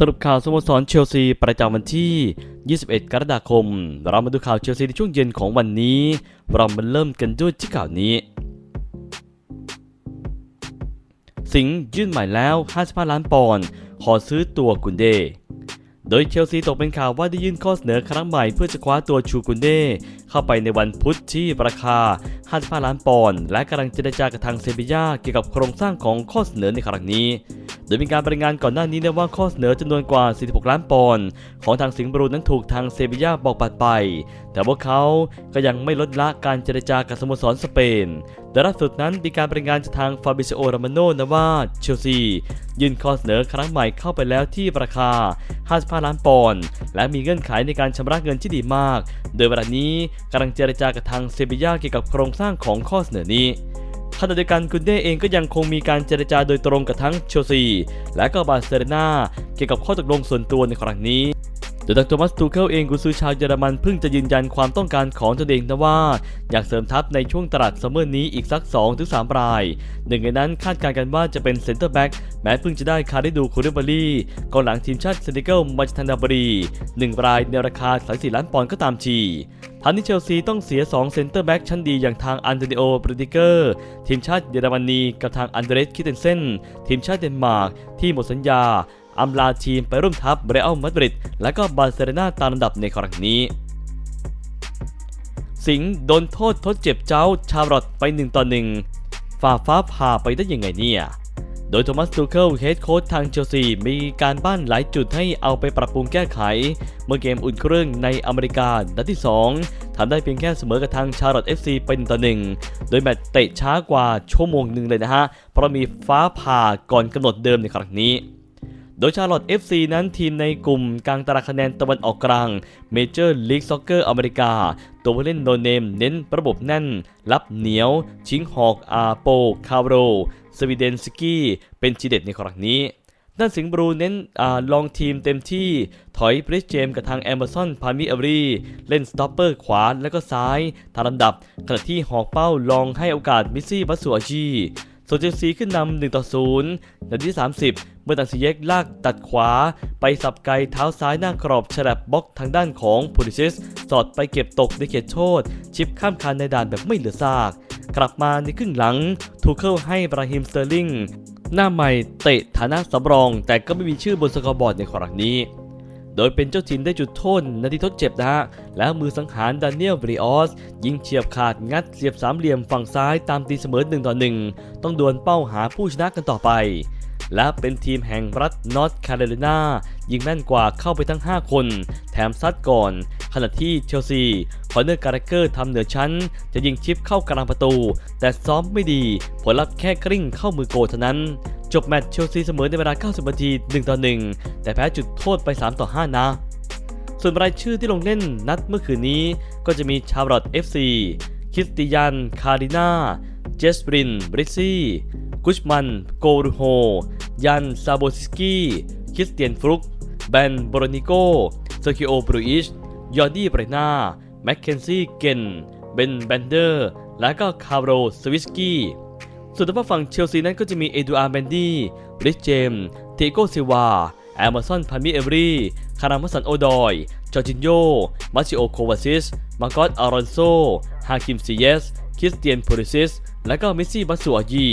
สรุปข่าวสโมสรเชลซีประจำวันที่ 21 กรกฎาคม เรามาดูข่าวเชลซีในช่วงเย็นของวันนี้ เรามาเริ่มกันด้วยที่ข่าวนี้ สิงห์ยื่นใหม่แล้ว 55 ล้านปอนด์ขอซื้อตัวกุนเด โดยเชลซีตกเป็นข่าวว่าได้ยื่นข้อเสนอครั้งใหม่เพื่อจะคว้าตัวชูกุนเด เข้าไปในวันพุธที่ราคา 55 ล้านปอนด์และกำลังเจรจากับทางเซบีย่าเกี่ยวกับโครงสร้างของข้อเสนอในครั้งนี้ โดยมีการรายงานก่อนหน้านี้นะว่าข้อเสนอจำนวนกว่า 46 ล้านปอนด์ของทางสิงห์บรูนั้นถูกทางเซบียาบอกปัดไป แต่พวกเขาก็ยังไม่ลดละการเจรจากับสโมสรสเปนแต่ล่าสุดนั้นมีการรายงานจากทางฟาบิซิโอรามานโนนะว่าเชลซียื่นข้อเสนอครั้งใหม่เข้าไปแล้วที่ราคา 55 ล้านปอนด์และมีเงื่อนไขในการชำระเงินที่ดีมาก โดยเวลานี้กำลังเจรจากับทางเซบียาเกี่ยวกับโครงสร้างของข้อเสนอนี้ ขณะเดียวกันกุนเด้เองก็ยังคงมีการเจรจาโดยตรงกับทั้งเชลซี และก็บาร์เซโลนาเกี่ยวกับข้อตกลงส่วนตัวในครั้งนี้ โดยดรโทมัสตูเคิลเองกุนซือชาวเยอรมันเพิ่งจะยืนยันความต้องการของตนเองนะว่า อยากเสริมทัพในช่วงตลาดซัมเมอร์นี้อีกสัก 2-3 ราย หนึ่งในนั้นคาดการณ์กันว่าจะเป็นเซนเตอร์แบ็กแม้เพิ่งจะได้คาริดูคูริบารีกองหลังทีมชาติเซเกัลมาจทันดาบรีหนึ่งรายในราคา34ล้านปอนด์ก็ตามทีทันที่เชลซีต้องเสีย 2 เซนเตอร์แบ็กชั้นดีอย่างทางอันโตนิโอบริติเกอร์ทีมชาติเยอรมนีกับทางอันเดรสคิเทนเซนทีมชาติเดนมาร์กที่หมดสัญญา อำลาทีมไปร่วมทัพเรอัลมาดริดและก็บาร์เซโลนาตามลำดับในครั้งนี้ สิงห์โดนโทษทดเจ็บเจ้าชาร์ลอตไป1ต่อ1ฝ่าฟ้าผ่าไปได้ยังไงเนี่ยโดยโทมัสตูเคิลเฮดโค้ชทางเชลซีมีการบ้านหลายจุดให้เอาไปปรับปรุงแก้ไข เมื่อเกมอุ่นเครื่องในอเมริกานัดที่ 2ทำได้เพียงแค่เสมอกับทางชาร์ลอตเอฟซีเป็นต่อหนึ่งโดยแมตช์เตะช้ากว่าชั่วโมงหนึ่งเลยนะฮะ เพราะมีฟ้าผ่าก่อนกำหนดเดิมในครั้งนี้ โดยชาร์ลอต FC นั้นทีมในกลุ่มกลางตารางคะแนนตะวันออกกลางเมเจอร์ลีกซ็อกเกอร์อเมริกา ตัวผู้เล่นโนเนมเน้นระบบแน่น รับเหนียว ชิงฮอกอาโป คาโร สวีเดนสกี้ เป็นทีเด็ดในครั้งนี้ด้านสิงห์บรูเน้นอลองทีมเต็มที่ ถอยบริสเจมกับทางแอมเบอร์สันพามิเอรีเล่นสต็อปเปอร์ขวาและก็ซ้ายตามลำดับ ขณะที่หอกเป้าลองให้โอกาสมิซี่บัสซูอาจี ส่วนเชลซีขึ้นนำ1ต่อ0นาทีที่30 เมื่อตังซีเยกลากตัดขวา ไปสับไกลเท้าซ้ายหน้ากรอบฉลับบล็อกทางด้านของพูลิซิส สอดไปเก็บตกในเขตโทษ ชิปข้ามคานในด่านแบบไม่เหลือซาก กลับมาในครึ่งหลัง ทูเคิลให้บราฮิมสเตอร์ลิงหน้าใหม่เตะฐานะสำรอง แต่ก็ไม่มีชื่อบนสกอร์บอร์ดในครั้งนี้ โดยเป็นเจ้าถิ่นได้จุดโทษนาทีทดเจ็บนะฮะ แล้วมือสังหารดานิเอลบริออส ยิงเฉียบขาดงัดเสียบสามเหลี่ยมฝั่งซ้ายตามตีเสมอ1ต่อ1ต้องดวลเป้าหาผู้ชนะกันต่อไป และเป็นทีมแห่งรัฐนอร์ทแคโรไลนายิงแม่นกว่าเข้าไปทั้ง 5 คน แถมซัดก่อน ขณะที่เชลซีคอนเนอร์การ์เกอร์ทำเหนือชั้น จะยิงชิปเข้ากลางประตู แต่ซ้อมไม่ดี ผลลัพธ์แค่กริ้งเข้ามือโกเท่านั้น จบแมตช์เชลซีเสมอในเวลา 90 นาที 1 ต่อ 1 แต่แพ้จุดโทษไป 3 ต่อ 5 นะ ส่วนรายชื่อที่ลงเล่นนัดเมื่อคืนนี้ ก็จะมีชาร์ลอต FC คริสติยัน คาริน่า เจสปริน บริซซี่กุชมัน โกรูโฮ ยัน ซาโบซิสกี้ คริสเตียนฟลุก แบน โบรนิโกเซอร์คิโอบรูอิช ยอร์ดี้เบรนาแมคเคนซี่เกนเบนแบนเดอร์ และก็คาร์โรสวิสกี้ส่วนทางฝั่งเชลซีนั้นก็จะมีเอดูอาร์แบนดี้บริสเจมเทโกซิวาแอม z ซอนพามิเอฟรีคารามัสันโอดอย จอร์จินโยมาชิโอโควาซิส มาโกอตอารอนโซ ฮาคิมซีเยส คริสเตียนโพลิซิส และก็มิสซี่บัสซูอายี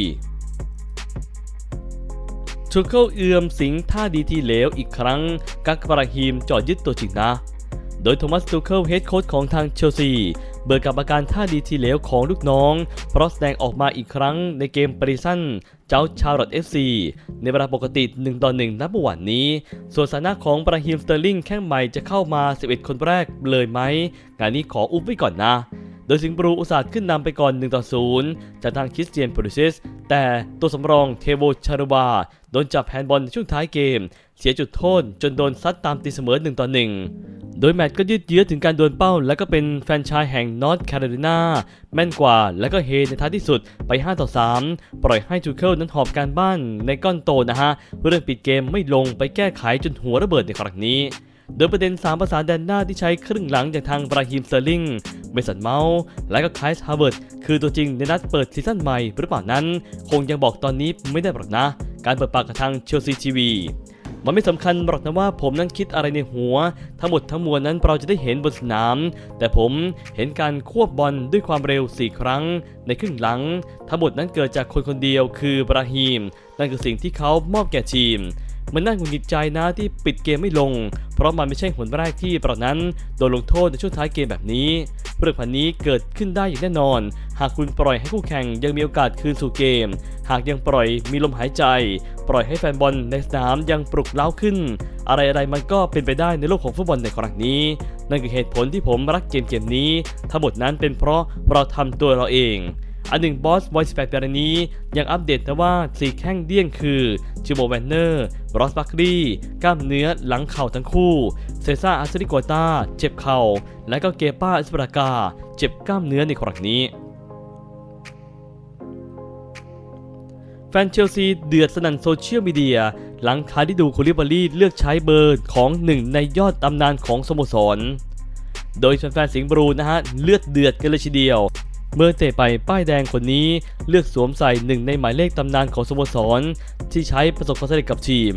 ทูเคิลเอือมสิงท่าดีที่เหลวอีกครั้ง กักบราฮิมจอดยึดตัวจริงนะ โดยโทมัสตูเคิลเฮดโค้ชของทางเชลซี เบื่อกับอาการท่าดีทีเหลวของลูกน้อง เพราะแสดงออกมาอีกครั้งในเกมปริซันเจ้าชาร์ลอตเอฟซีในเวลาปกติ1ต่อ1นับวานนี้ ส่วนสถานะของบราฮิมสเตอร์ลิงแข้งใหม่จะเข้ามา 11 คนแรกเลยไหมงานนี้ขออุ้มไว้ก่อนนะโดยสิงห์บรูอุตสาห์ขึ้นนำไปก่อน 1 ต่อ 0 จากทางคริสเตียนโพลิซิส แต่ตัวสำรองเทโบชารุบา โดนจับแฮนด์บอลช่วงท้ายเกม เสียจุดโทษจนโดนซัดตามตีเสมอ 1 ต่อ 1 โดยแมตช์ก็ยืดเยื้อถึงการดวลเป้า และก็เป็นแฟนชายแห่งนอร์ทแคโรไลนาแม่นกว่า และก็เฮในท้ายที่สุดไป 5 ต่อ 3 ปล่อยให้จูเคิลนั้นหอบการบ้านในก้อนโตนะฮะ เรื่องปิดเกมไม่ลงไปแก้ไขจนหัวระเบิดในครั้งนี้โดยประเด็น 3 ภาษาแดนหน้าที่ใช้ครึ่งหลังจากทางบราฮิมเตอร์ลิง เบสันเมาส์และก็ไคลส์ฮาร์เวิร์ดคือตัวจริงในนัดเปิดซีซั่นใหม่หรือเปล่านั้น คงยังบอกตอนนี้ไม่ได้หรอกนะ การเปิดปากกับทางเชลซีทีวี มันไม่สำคัญหรอกนะว่าผมนั้นคิดอะไรในหัว ทั้งหมดทั้งมวลนั้นเราจะได้เห็นบนสนาม แต่ผมเห็นการควบบอลด้วยความเร็ว 4 ครั้ง ในครึ่งหลัง ทั้งหมดนั้นเกิดจากคนคนเดียวคือบราฮิมนั่นคือสิ่งที่เขามอบแก่ทีมมันน่าหงุดหงิดใจนะที่ปิดเกมไม่ลง เพราะมันไม่ใช่หนแรกที่เรานั้นโดนลงโทษในช่วงท้ายเกมแบบนี้ เรื่องพันนี้เกิดขึ้นได้อย่างแน่นอนากคุณปล่อยให้คู่แข่งยังมีโอกาสคืนสู่เกม หากยังปล่อยมีลมหายใจ ปล่อยให้แฟนบอลในสนามยังปลุกเล้าขึ้น อะไรๆมันก็เป็นไปได้ในโลกของฟุตบอลในครั้งนี้ นั่นคือเหตุผลที่ผมรักเกมเกมนี้ ทั้งหมดนั้นเป็นเพราะเราทำตัวเราเองอันหนึ่งบอสวัย18ปีนี้ ยังอัปเดตนะว่าสีแข้งเดี้ยงคือจิโมแวนเนอร์รอสบัคลีกล้ามเนื้อหลังเข่าทั้งคู่ เซซ่าอาซิริโกตาเจ็บเข่า และก็เกป้าอิสปรากา เจ็บกล้ามเนื้อในครั้งนี้ แฟนเชลซีเดือดสนั่นโซเชียลมีเดีย หลังคาดิดูคูลิบาลีเลือกใช้เบอร์ของหนึ่งในยอดตำนานของสโมสร โดยแฟนๆสิงห์บลูนะฮะ เลือดเดือดกันเลยทีเดียว เมื่อเตะไปป้ายแดงคนนี้เลือกสวมใส่หนึ่งในหมายเลขตำนานของสโมสร ที่ใช้ประสบความสำเร็จกับทีม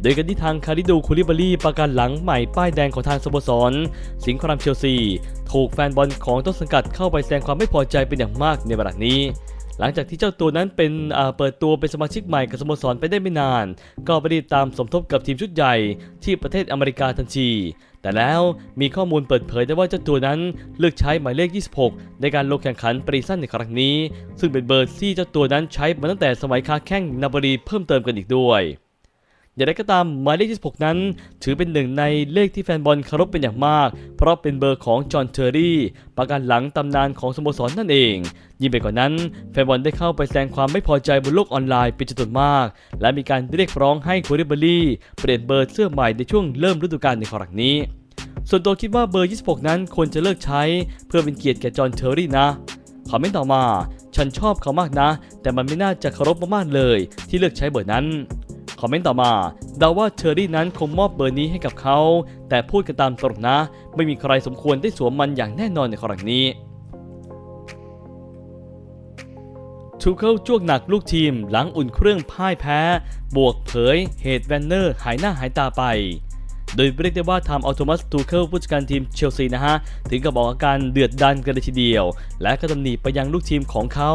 โดยกันที่ทางคาริดูคูลิบาลีประกันหลังใหม่ป้ายแดงของทางสโมสร สิงห์ครามเชลซี ถูกแฟนบอลของต้นสังกัดเข้าไปแสดงความไม่พอใจเป็นอย่างมากในเวลานี้ หลังจากที่เจ้าตัวนั้นเป็นเปิดตัวเป็นสมาชิกใหม่กับสโมสรไปได้ไม่นาน ก็ไปได้ตามสมทบกับทีมชุดใหญ่ที่ประเทศอเมริกาทันที แต่แล้วมีข้อมูลเปิดเผยได้ว่าเจ้าตัวนั้นเลือกใช้หมายเลข 26 ในการลงแข่งขันปรีซันในครั้งนี้ ซึ่งเป็นเบอร์ที่เจ้าตัวนั้นใช้มาตั้งแต่สมัยค้าแข้งนาบรีเพิ่มเติมกันอีกด้วย อย่างไรก็ตามหมายเลข 26 นั้น ถือเป็นหนึ่งในเลขที่แฟนบอลเคารพเป็นอย่างมาก เพราะเป็นเบอร์ของจอห์นเทอร์รี่ประกันหลังตำนานของสโมสรนั่นเอง ยิ่งไปกว่านั้น แฟนบอลได้เข้าไปแสดงความไม่พอใจบนโลกออนไลน์เป็นจำนวนมาก และมีการเรียกร้องให้โคริเบารีเปลี่ยนเบอร์เสื้อใหม่ในช่วงเริ่มฤดูกาลในครั้งนี้ ส่วนตัวคิดว่าเบอร์ 26 นั้นควรจะเลิกใช้ เพื่อเป็นเกียรติแก่จอห์นเทอร์รี่นะคอมเมนต์ต่อมา ฉันชอบเขามากนะ แต่มันไม่น่าจะเคารพมากๆเลย ที่เลือกใช้เบอร์นั้น คอมเมนต์ต่อมาเดาว่าเทอร์รี่นั้นคงมอบเบอร์นี้ให้กับเขา แต่พูดกันตามตรงนะ ไม่มีใครสมควรได้สวมมันอย่างแน่นอนในครั้งนี้ทูเคิลจ้วงหนักลูกทีมหลังอุ่นเครื่องพ่ายแพ้ บวกเผยเหตุแวนเนอร์หายหน้าหายตาไป โดยเรียกได้ว่าทำอัลโทมัสทูเคิลผู้จัดการทีมเชลซีนะฮะ ถึงกับบอกอาการเดือดดันกันเลยทีเดียว และก็ตำหนิไปยังลูกทีมของเขา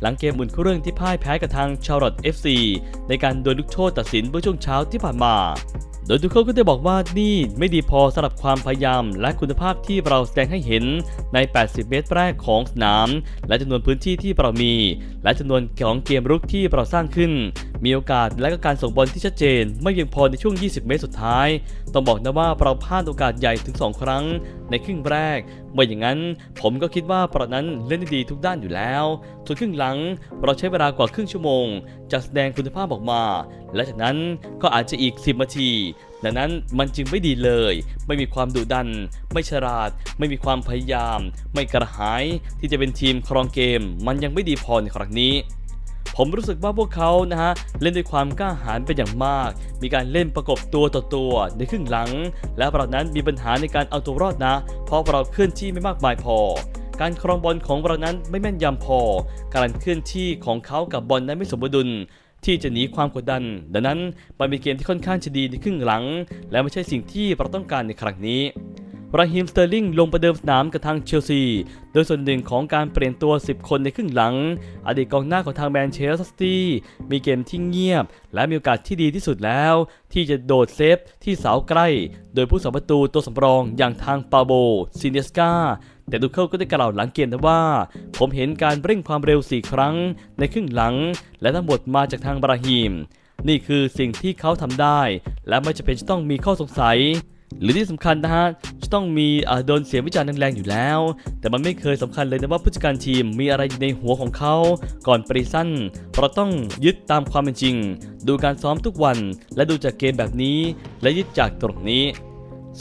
หลังเกมอุ่นเครื่องที่พ่ายแพ้กับทางชาร์ลอตเอฟซีในการโดนลูกโทษตัดสินเมื่อช่วงเช้าที่ผ่านมาโดยทุกคนก็ได้บอกว่านี่ไม่ดีพอสำหรับความพยายาม และคุณภาพที่เราแสดงให้เห็นใน 80 เมตรแรกของสนาม และจำนวนพื้นที่ที่เรามี และจำนวนของเกมรุกที่เราสร้างขึ้นมีโอกาสและก็การส่งบอลที่ชัดเจน ไม่เพียงพอในช่วง 20 เมตรสุดท้าย ต้องบอกนะว่าเราพลาดโอกาสใหญ่ถึง 2 ครั้ง ในครึ่งแรก เมื่ออย่างนั้น ผมก็คิดว่าเรานั้นเล่นได้ดีทุกด้านอยู่แล้วส่วนครึ่งหลังเราใช้เวลากว่าครึ่งชั่วโมงจะแสดงคุณภาพออกมา และจากนั้นก็อาจจะอีก 10 นาทีดังนั้นมันจึงไม่ดีเลย ไม่มีความดุดัน ไม่ฉลาด ไม่มีความพยายาม ไม่กระหายที่จะเป็นทีมครองเกม มันยังไม่ดีพอในครั้งนี้ ผมรู้สึกว่าพวกเขานะฮะเล่นด้วยความกล้าหาญเป็นอย่างมาก มีการเล่นประกบตัวต่อตัวในครึ่งหลัง และเรานั้นมีปัญหาในการเอาตัวรอดนะ เพราะเราเคลื่อนที่ไม่มากมายพอ การครองบอลของเรานั้นไม่แม่นยำพอ การเคลื่อนที่ของเขากับบอลนั้นไม่สมดุลที่จะหนีความกดดัน ดังนั้นมันเป็นเกมที่ค่อนข้างจะดีในครึ่งหลัง และไม่ใช่สิ่งที่เราต้องการในครั้งนี้ ราฮิมสเตอร์ลิงลงประเดิมสนามกับทางเชลซี โดยส่วนหนึ่งของการเปลี่ยนตัว 10 คนในครึ่งหลัง อดีตกองหน้าของทางแมนเชสเตอร์ซิตี้มีเกมที่เงียบ และมีโอกาสที่ดีที่สุดแล้ว ที่จะโดดเซฟที่เสาใกล้ โดยผู้สัมประตูตัวสำรองอย่างทางปาโบซินเนสกาแต่ดูเคิลก็ได้กล่าวหลังเกมนะว่า ผมเห็นการเร่งความเร็ว 4 ครั้งในครึ่งหลัง และทั้งหมดมาจากทางบราฮิมนี่คือสิ่งที่เขาทำได้ และไม่จำเป็นจะต้องมีข้อสงสัย หรือที่สำคัญนะฮะจะต้องมีอ่าโดนเสียงวิจารณ์แรงๆอยู่แล้ว แต่มันไม่เคยสำคัญเลยนะว่าผู้จัดการทีมมีอะไรอยู่ในหัวของเขาก่อนปรีสั้นเราต้องยึดตามความเป็นจริง ดูการซ้อมทุกวัน และดูจากเกมแบบนี้ และยึดจากตรงนี้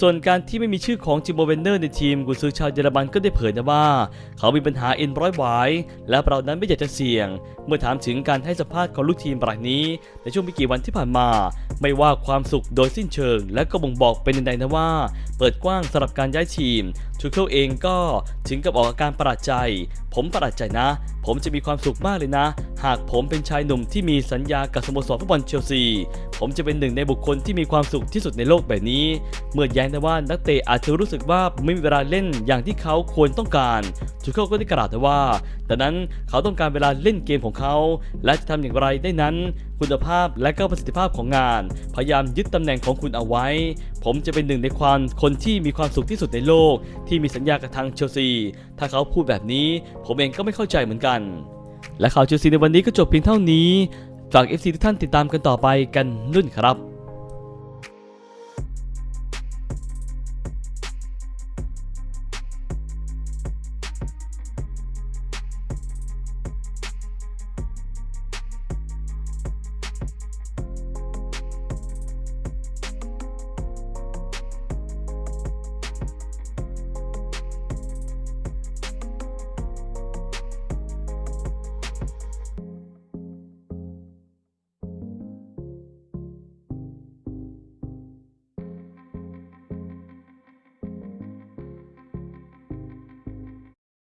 ส่วนการที่ไม่มีชื่อของจิมโบเวนเนอร์ในทีมกุนซือชาวเยอรมันก็ได้เผยนะว่า เขามีปัญหาเอ็นร้อยหวายและเรานั้นไม่อยากจะเสี่ยง เมื่อถามถึงการให้สัมภาษณ์ของลูกทีมรายนี้ ในช่วงไม่กี่วันที่ผ่านมา ไม่ว่าความสุขโดยสิ้นเชิง และก็บ่งบอกเป็นใดๆนะว่า เปิดกว้างสำหรับการย้ายทีมทูเคิลเองก็ถึงกับออกอาการประหลาดใจ ผมประหลาดใจนะ ผมจะมีความสุขมากเลยนะ หากผมเป็นชายหนุ่มที่มีสัญญากับสโมสรฟุตบอลเชลซี ผมจะเป็นหนึ่งในบุคคลที่มีความสุขที่สุดในโลกแบบนี้ เมื่อย้งได้ว่านักเตะอาจจะรู้สึกว่าไม่มีเวลาเล่นอย่างที่เขาควรต้องการทูเคิลก็ได้กล่าวแต่ว่าดังนั้นเขาต้องการเวลาเล่นเกมของเขา และจะทำอย่างไรได้นั้น คุณภาพและก็ประสิทธิภาพของงาน พยายามยึดตำแหน่งของคุณเอาไว้ ผมจะเป็นหนึ่งในความคนที่มีความสุขที่สุดในโลก ที่มีสัญญากับทางเชลซี ถ้าเขาพูดแบบนี้ผมเองก็ไม่เข้าใจเหมือนกัน และข่าวเชลซีในวันนี้ก็จบเพียงเท่านี้ฝาก FC ทุกท่านติดตามกันต่อไปกันนุ่นครับ